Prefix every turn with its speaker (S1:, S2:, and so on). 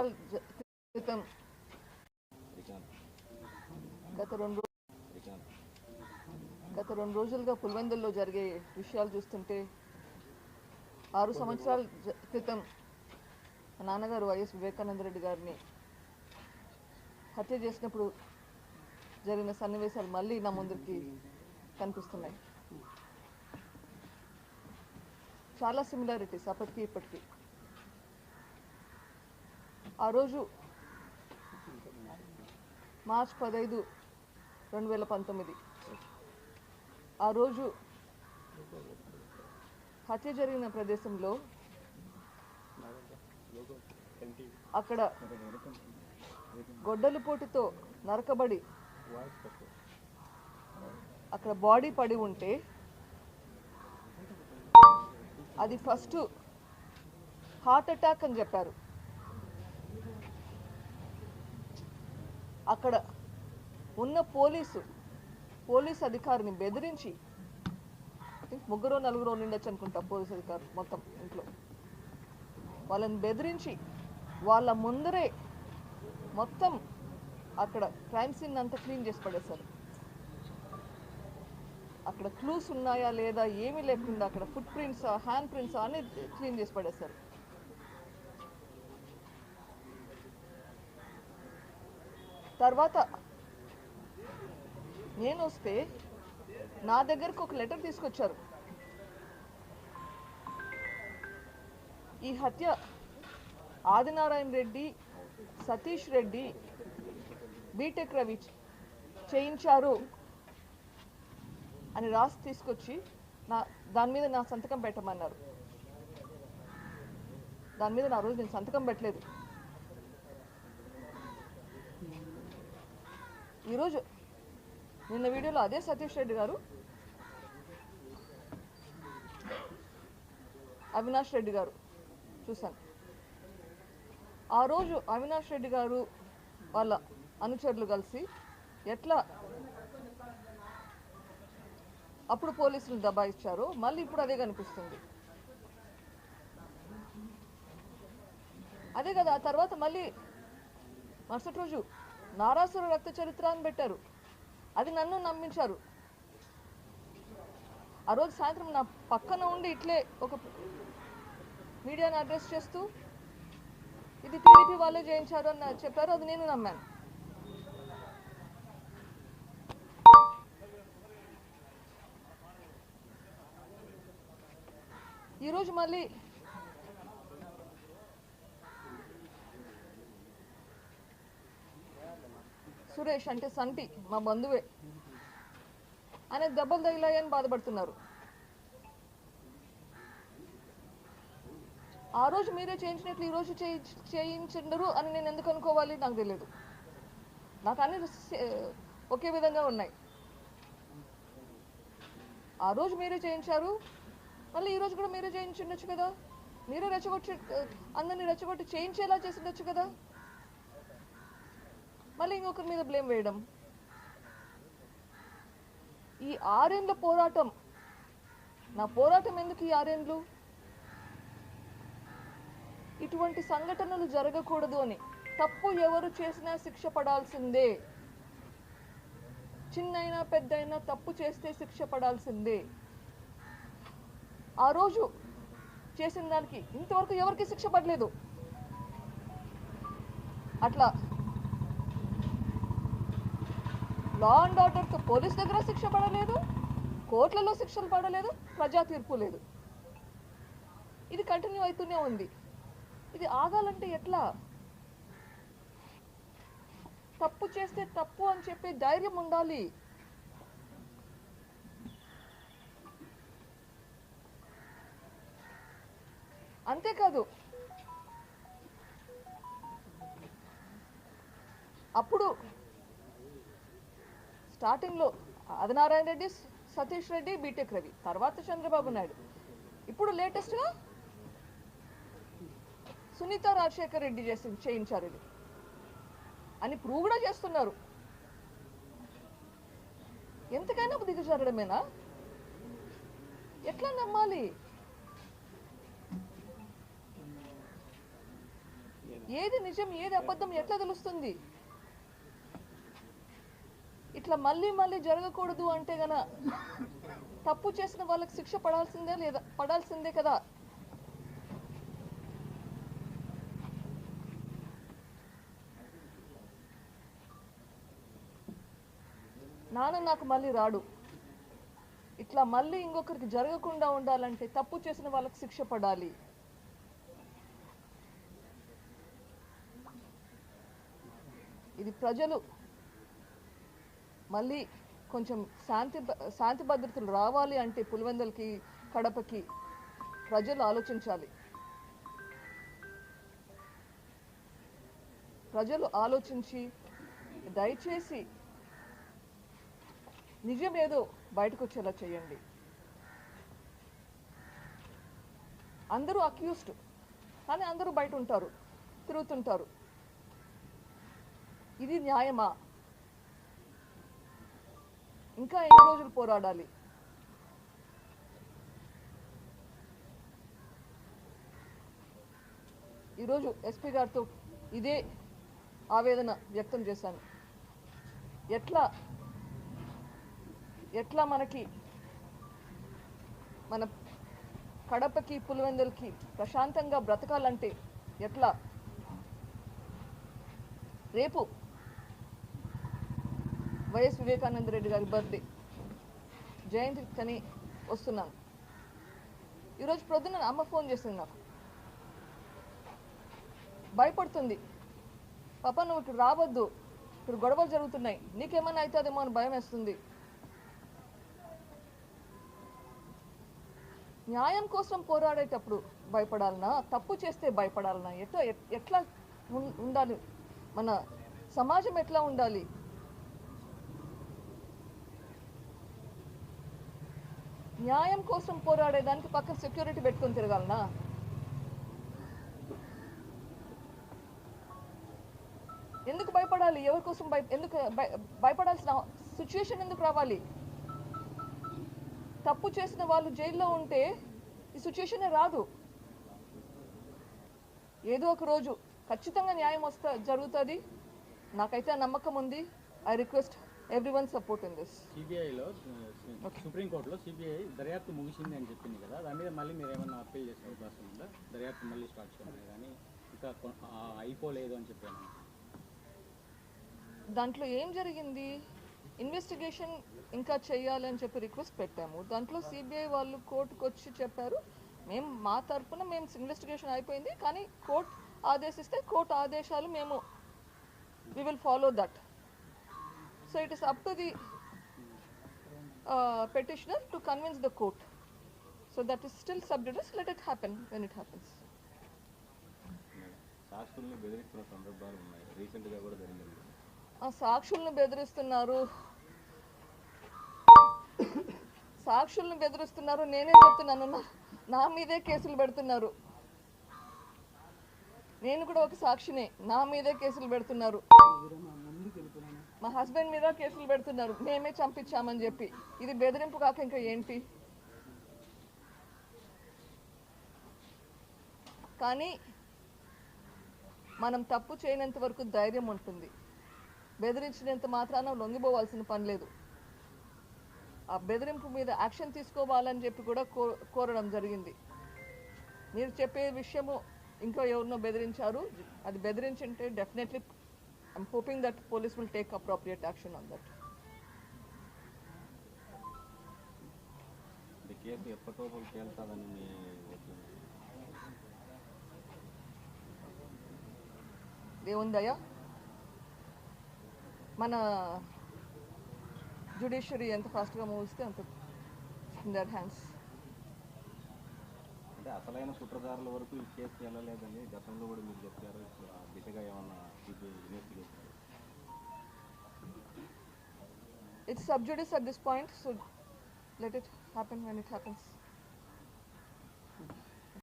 S1: సంవత్సరాల క్రితం గత రెండు గత రెండు రోజులుగా పులివెందుల్లో జరిగే విషయాలు చూస్తుంటే ఆరు సంవత్సరాల క్రితం మా నాన్నగారు వైఎస్ వివేకానంద రెడ్డి గారిని హత్య చేసినప్పుడు జరిగిన సన్నివేశాలు మళ్ళీ నా ముందుకి కనిపిస్తున్నాయి. చాలా సిమిలారిటీస్ అప్పటికి ఇప్పటికీ. ఆ రోజు మార్చ్ పదహైదు రెండు వేల పంతొమ్మిది. ఆ రోజు హత్య జరిగిన ప్రదేశంలో అక్కడ గొడ్డలి పోటుతో నరకబడి అక్కడ బాడీ పడి ఉంటే అది ఫస్ట్ హార్ట్ అటాక్ అని చెప్పారు. అక్కడ ఉన్న పోలీసు పోలీస్ అధికారిని బెదిరించి ముగ్గురు నలుగురు నిండొచ్చు అనుకుంటా పోలీస్ అధికారులు మొత్తం ఇంట్లో. వాళ్ళని బెదిరించి వాళ్ళ ముందరే మొత్తం అక్కడ క్రైమ్ సీన్ అంతా క్లీన్ చేసి పడేశారు. అక్కడ క్లూస్ ఉన్నాయా లేదా ఏమీ లేకుండా అక్కడ ఫుట్ ప్రింట్స్ హ్యాండ్ ప్రింట్స్ అన్ని క్లీన్ చేసి పడేశారు. తర్వాత నేను వస్తే నా దగ్గరకు ఒక లెటర్ తీసుకొచ్చారు. ఈ హత్య ఆదినారాయణ రెడ్డి సతీష్ రెడ్డి బీటెక్ రవి చేయించారు అని రాసి తీసుకొచ్చి నా దాని మీద నా సంతకం పెట్టమన్నారు. దాని మీద నా రోజు నేను సంతకం పెట్టలేదు. ఈరోజు నిన్న వీడియోలో అదే సతీష్ రెడ్డి గారు అవినాష్ రెడ్డి గారు చూశాను. ఆ రోజు అవినాష్ రెడ్డి గారు వాళ్ళ అనుచరులు కలిసి ఎట్లా అప్పుడు పోలీసులు దబాయిచ్చారు మళ్ళీ ఇప్పుడు అదే కనిపిస్తుంది. అదే కదా ఆ తర్వాత మళ్ళీ మరుసటి రోజు నారాసుర రక్త చరిత్ర అని పెట్టారు. అది నన్ను నమ్మించారు. ఆ రోజు సాయంత్రం నా పక్కన ఉండి ఇట్లే ఒక మీడియాని అడ్రస్ చేస్తూ ఇది టీడీపీ వాళ్ళే చేయించారు అని చెప్పారు అది నేను నమ్మాను. ఈరోజు మళ్ళీ సురేష్ అంటే సంటి మా బంధువే. ఆయన దెబ్బలు తగిలాయని బాధపడుతున్నారు. ఆ రోజు మీరే చేయించినట్లు ఈ రోజు చేయించండరు అని నేను ఎందుకు అనుకోవాలి నాకు తెలియదు. నాకు అన్ని ఒకే విధంగా ఉన్నాయి. ఆ రోజు మీరే చేయించారు మళ్ళీ ఈ రోజు కూడా మీరే చేయించుండొచ్చు కదా. మీరే రెచ్చగొట్టి అందరినీ రెచ్చగొట్టి చేయించేలా చేసిండొచ్చు కదా. మళ్ళీ ఇంకొకరి మీద బ్లేమ్ వేయడం. ఈ ఆరేండ్ల పోరాటం నా పోరాటం ఎందుకు ఈ ఆరేండ్లు? ఇటువంటి సంఘటనలు జరగకూడదు అని తప్పు ఎవరు చేసినా శిక్ష పడాల్సిందే. చిన్నైనా పెద్దయినా తప్పు చేస్తే శిక్ష పడాల్సిందే. ఆ రోజు చేసిన దానికి ఇంతవరకు ఎవరికి శిక్ష పడలేదు? అట్లా లా అండ్ ఆర్డర్తో పోలీస్ దగ్గర శిక్ష పడలేదు కోర్టులలో శిక్షలు పడలేదు ప్రజా తీర్పు లేదు. ఇది కంటిన్యూ అవుతూనే ఉంది. ఇది ఆగాలంటే ఎట్లా? తప్పు చేస్తే తప్పు అని చెప్పే ధైర్యం ఉండాలి. అంతేకాదు అప్పుడు స్టార్టింగ్లో ఆదినారాయణ రెడ్డి సతీష్ రెడ్డి బీటెక్ రవి తర్వాత చంద్రబాబు నాయుడు. ఇప్పుడు లేటెస్ట్గా సునీత రాజశేఖర్ రెడ్డి చేసి చేయించారు ఇది. అని ప్రూవ్ కూడా చేస్తున్నారు. ఎంతకైనా దిగజారడమేనా ఎట్లా నమ్మాలి? ఏది నిజం ఏది అబద్ధం ఎట్లా తెలుస్తుంది? ఇట్లా మళ్ళీ మళ్ళీ జరగకూడదు అంటే గన తప్పు చేసిన వాళ్ళకి శిక్ష పడాల్సిందే లేదా పడాల్సిందే కదా? నాన్న నాకు మళ్ళీ రాడు. ఇట్లా మళ్ళీ ఇంకొకరికి జరగకుండా ఉండాలంటే తప్పు చేసిన వాళ్ళకి శిక్ష పడాలి. ఇది ప్రజలు మళ్ళీ కొంచెం శాంతి శాంతి భద్రతలు రావాలి అంటే పులివెందలకి కడపకి ప్రజలు ఆలోచించాలి. ప్రజలు ఆలోచించి దయచేసి నిజమేదో బయటకు వచ్చేలా చేయండి. అందరూ అక్యూస్డ్ కానీ అందరూ బయట ఉంటారు తిరుగుతుంటారు. ఇది న్యాయమా? ఇంకా ఎన్ని రోజులు పోరాడాలి? ఈరోజు ఎస్పీ గారితో ఇదే ఆవేదన వ్యక్తం చేశాను. ఎట్లా ఎట్లా మనకి మన కడపకి పులివెందులకి ప్రశాంతంగా బ్రతకాలంటే ఎట్లా? రేపు వైఎస్ వివేకానంద రెడ్డి గారి బర్త్డే. జయంతి కని వస్తున్నాను. ఈరోజు ప్రొద్దున అమ్మ ఫోన్ చేసింది నాకు. భయపడుతుంది. పాప నువ్వు ఇక్కడ రావద్దు. ఇక్కడ గొడవలు జరుగుతున్నాయి. నీకేమన్నా అవుతుందేమో అని భయం వేస్తుంది. న్యాయం కోసం పోరాడేటప్పుడు భయపడాలనా? తప్పు చేస్తే భయపడాలనా? ఎట్లా ఎట్లా ఉం- ఉండాలి? మన సమాజం ఎట్లా ఉండాలి? న్యాయం కోసం పోరాడేదానికి పక్కన సెక్యూరిటీ పెట్టుకొని తిరగాలనా? ఎందుకు భయపడాలి? ఎవరి కోసం భయ ఎందుకు భయపడాల్సిన సిచ్యువేషన్ ఎందుకు రావాలి? తప్పు చేసిన వాళ్ళు జైల్లో ఉంటే ఈ సిచ్యువేషన్ రాదు. ఏదో ఒక రోజు ఖచ్చితంగా న్యాయం వస్తా జరుగుతుంది. నాకైతే నమ్మకం ఉంది. I request every one support in this
S2: సిబిఐలో సుప్రీంకోర్టులో సిబిఐ దర్యాప్తు ముగిసింది అని చెప్పింది కదా. దాని మీద మళ్ళీ మీరు ఏమన్నా అప్పీల్ చేసే అవకాశం ఉందా? దర్యాప్తు మళ్ళీ స్టార్ట్ చేయాలి కానీ ఇంకా అయిపోలేదు అని చెప్పాను
S1: దాంట్లో ఏం జరిగింది? ఇన్వెస్టిగేషన్ ఇంకా చేయాలని చెప్పి రిక్వెస్ట్ పెట్టాము. దాంట్లో సిబిఐ వాళ్ళు కోర్టుకు వచ్చి చెప్పారు మేము మా తరపున మేము ఇన్వెస్టిగేషన్ అయిపోయింది కానీ కోర్ట్ ఆదేశిస్తే కోర్టు ఆదేశాలు మేము we will follow that so it is up to the petitioner to convince the court so that is still subject let it happen when it happens
S3: సాక్షుల్ని బెదిరిస్తున్న సందర్భాలు ఉన్నాయి. రీసెంట్గా కూడా జరిగింది.
S1: ఆ సాక్షుల్ని బెదిరిస్తున్నారు. సాక్షుల్ని బెదిరిస్తున్నారు. నేనే చెప్తున్నాను? నా మీదే కేసులు పెడుతున్నారు. నేను కూడా ఒక సాక్షినే. నా మీదే కేసులు పెడుతున్నారు. మా హస్బెండ్ మీద కేసులు పెడుతున్నారు. మేమే చంపించామని చెప్పి. ఇది బెదిరింపు కాక ఇంకా ఏంటి? కానీ మనం తప్పు చేయనంత వరకు ధైర్యం ఉంటుంది. బెదిరించినంత మాత్రాన లొంగిపోవాల్సిన పని లేదు. ఆ బెదిరింపు మీద యాక్షన్ తీసుకోవాలని చెప్పి కూడా కో కోరడం జరిగింది. మీరు చెప్పే విషయము ఇంకా ఎవరినో బెదిరించారు. అది బెదిరించుంటే definitely I'm hoping that police will take appropriate action on that
S3: ఈ కేసు ఎప్పటిలోపు తేలుతుందని మీ ఒపీనియన్
S1: దేవుని దయ మన జుడిషియరీ ఎంత ఫాస్ట్గా మూవిస్తే అంత ఇన్ దర్ హ్యాండ్స్
S3: అంటే అసలైన కుట్రదారుల వరకు ఈ కేసు వెళ్ళలేదని గతంలో కూడా మీరు చెప్పారు ఇప్పుడు ఆ దిశగా ఏమన్నా CBI investigation
S1: It's sub judice at this point, so let it happen when it happens.